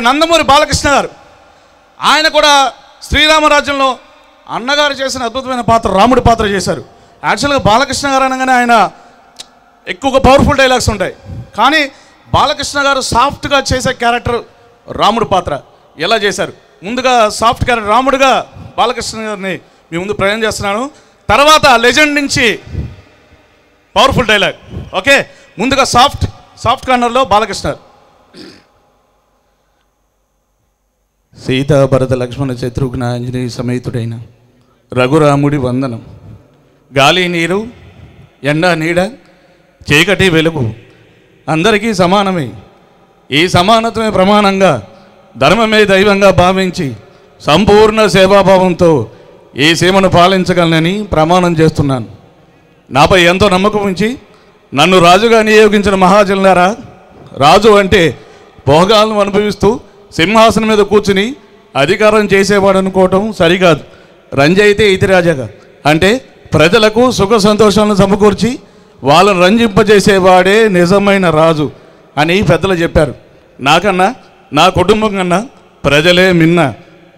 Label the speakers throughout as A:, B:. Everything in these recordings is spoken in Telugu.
A: నందమూరి బాలకృష్ణ గారు. ఆయన కూడా శ్రీరామరాజ్యంలో అన్నగారు చేసిన అద్భుతమైన పాత్ర రాముడి పాత్ర చేశారు. యాక్చువల్గా బాలకృష్ణ గారు అనగానే ఆయన ఎక్కువగా పవర్ఫుల్ డైలాగ్స్ ఉంటాయి. కానీ బాలకృష్ణ గారు సాఫ్ట్గా చేసే క్యారెక్టర్ రాముడి పాత్ర. ఎలా చేశారు? ముందుగా సాఫ్ట్ క్యారెక్టర్ రాముడిగా బాలకృష్ణ గారిని మీ ముందు ప్రయాణం చేస్తున్నాను. తర్వాత లెజెండ్ నుంచి పవర్ఫుల్ డైలాగ్ ఓకే ముందుగా సాఫ్ట్ సాఫ్ట్ కార్నర్లో బాలకృష్ణ సీతా భరత లక్ష్మణ శత్రుఘ్న ఆంజనేయ సమేతుడైన రఘురాముడి వందనం. గాలి నీరు ఎండ నీడ చీకటి వెలుగు అందరికీ సమానమే. ఈ సమానత్వమే ప్రమాణంగా ధర్మమే దైవంగా భావించి సంపూర్ణ సేవాభావంతో ఈ సీమను పాలించగలనని ప్రమాణం చేస్తున్నాను. నాపై ఎంతో నమ్మకం ఉంచి నన్ను రాజుగా నియోగించిన మహాజనులారా రాజు అంటే భోగాలను అనుభవిస్తూ సింహాసనం మీద కూర్చుని అధికారం చేసేవాడు అనుకోవటం సరికాదు. రంజైతే అయితే ఇది రాజాగా. అంటే ప్రజలకు సుఖ సంతోషాలను సమకూర్చి వాళ్ళను రంజింపజేసేవాడే నిజమైన రాజు అని పెద్దలు చెప్పారు. నాకన్నా నా కుటుంబం కన్నా ప్రజలే మిన్న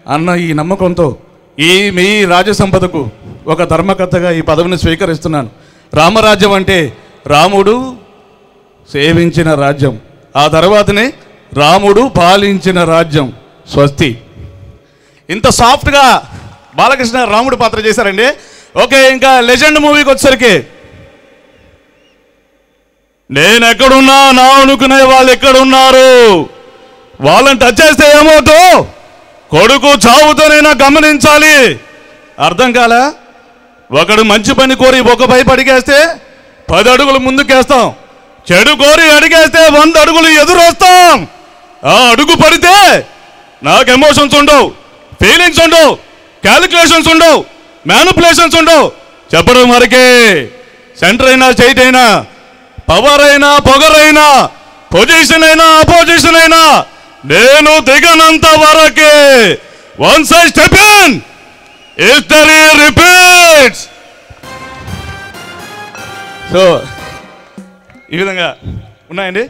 A: అన్న ఈ నమ్మకంతో ఈ మీ రాజసంపదకు ఒక ధర్మకర్తగా ఈ పదవిని స్వీకరిస్తున్నాను. రామరాజ్యం అంటే రాముడు సేవించిన రాజ్యం. ఆ తర్వాతనే రాముడు పాలించిన రాజ్యం స్వస్తి. ఇంత సాఫ్ట్గా బాలకృష్ణ రాముడు పాత్ర చేశారండి. ఓకే ఇంకా లెజెండ్ మూవీకి వచ్చేసరికి. నేను ఎక్కడున్నా నా అనుకునే వాళ్ళు ఎక్కడున్నారు? వాళ్ళని టచ్ చేస్తే ఏమవుతూ? కొడుకు చావుతోనైనా గమనించాలి. అర్థం కాలా? ఒకడు మంచి పని కోరి ఒక పై అడిగేస్తే పది అడుగులు ముందుకేస్తాం. చెడు కోరి అడిగేస్తే వంద అడుగులు ఎదురొస్తాం. అడుగు పడితే నాకు ఎమోషన్స్ ఉండవు ఫీలింగ్స్ ఉండవు క్యాలిక్యులేషన్స్ ఉండవు మ్యానుపులేషన్స్ ఉండవు. చెప్పడం వరకే సెంటర్ అయినా స్టేట్ అయినా పవర్ అయినా పొగరైనా పొజిషన్ అయినా అపోజిషన్ అయినా నేను దిగనంత వరకే once I step in history repeats so ఈ విధంగా ఉన్నాయండి.